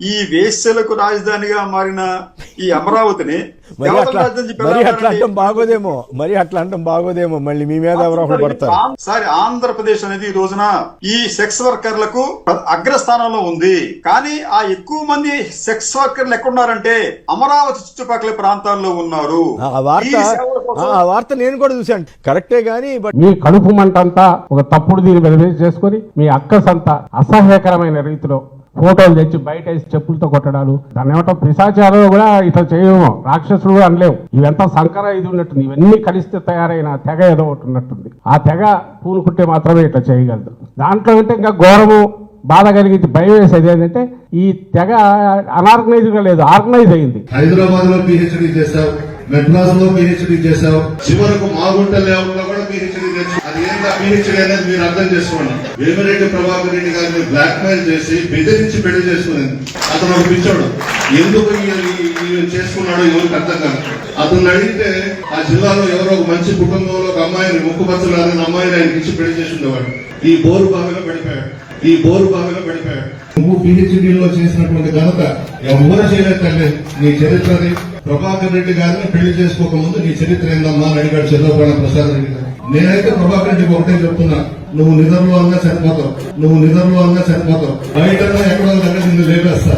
ఈ వేశ్యలకు రాజధానిగా మారిన ఈ అమరావతిని మరి దేవతల అట్లా? అంటాం బాగోదేమో. మరి అట్లా అంటాం బాగోదేమో. మళ్ళీ మీ మీద ఎవరో పడతారు. సారీ ఆంధ్రప్రదేశ్ అనేది ఈ రోజున ఈ సెక్స్ వర్కర్లకు అగ్రస్థానంలో ఉంది. కానీ ఆ ఎక్కువ మంది సెక్స్ వర్కర్లు ఎక్కడున్నారంటే అమరావతి చుట్టుపక్కల ప్రాంతాల్లో ఉన్నారు. ఆ వార్త ఆ వార్త నేను కూడా చూశాను. కరెక్టే గానీ బట్ మీ కడుపు మంటంతా ఒక తప్పుడు దీని మీద వేసి చేసుకొని మీ అక్కసంతా అసహ్యకరమైన రీతిలో ఫోటోలు తెచ్చి బయట వేసి చెప్పులతో కొట్టడాలు. దాని ఏమంటాం? పిశాచాలు కూడా ఇట్లా చేయము రాక్షసులు కూడా అనలేము ఇవంతా సంకర ఇది ఉన్నట్టుంది. ఇవన్నీ కలిస్తే తయారైన తెగ ఏదో ఒకటి ఉన్నట్టుంది. ఆ తెగ పూనుకుంటే మాత్రమే ఇట్లా చేయగలదు. దాంట్లో అంటే ఇంకా ఘోరము బాధ కలిగించి భయం వేసేది ఏంటంటే ఈ తెగ అనార్గనైజ్గా లేదు ఆర్గనైజ్ అయింది. హైదరాబాద్లో పిహెచ్డి చేశావు మెడ్రాస్లో పిహెచ్డి చేశావు చివరకు మాగుంట పిహెచ్డి అది ఏంటా పిహెచ్డి అనేది మీరు అర్థం చేసుకోండి. వేమిరెడ్డి ప్రభాకర్ రెడ్డి గారిని బ్లాక్ మెయిల్ చేసి బెదిరించి పెళ్ళి చేసుకునేది అతను ఒక పిచ్చోడు. ఎందుకు ఈ- చేసుకున్నాడో ఎవరికి అర్థం కాదు. అతను అడిగితే ఆ జిల్లాలో ఎవరో ఒక మంచి కుటుంబంలో ఒక అమ్మాయిని ముక్కుపచ్చలారని అమ్మాయిని ఆయనకి ఇచ్చి పెళ్ళి చేసి ఉండేవాడు ఈ బోరు బావిలో పడిపోయాడు. ఈ బోరు బావిలో పడిపోయాడు. నువ్వు పిహెచ్డీలో చేసినటువంటి ఘనత ఎవరు చేయలేదు తల్లి. నీ చరిత్రది ప్రభాకర్ రెడ్డి గారిని పెళ్ళి చేసుకోకముందు నీ చరిత్ర ఏందమ్మా అని అడిగాడు చంద్రబాబు ప్రసాద్ రెడ్డి గారు. నేనైతే ప్రభాకర్ రెడ్డికి ఒకటే చెప్తున్నా. నువ్వు నిద్రలో అన్నా చనిపోతావు నువ్వు నిద్రలో అన్నా చనిపోతావు బయట ఎక్కడో దగ్గర నిన్ను లేపేస్తా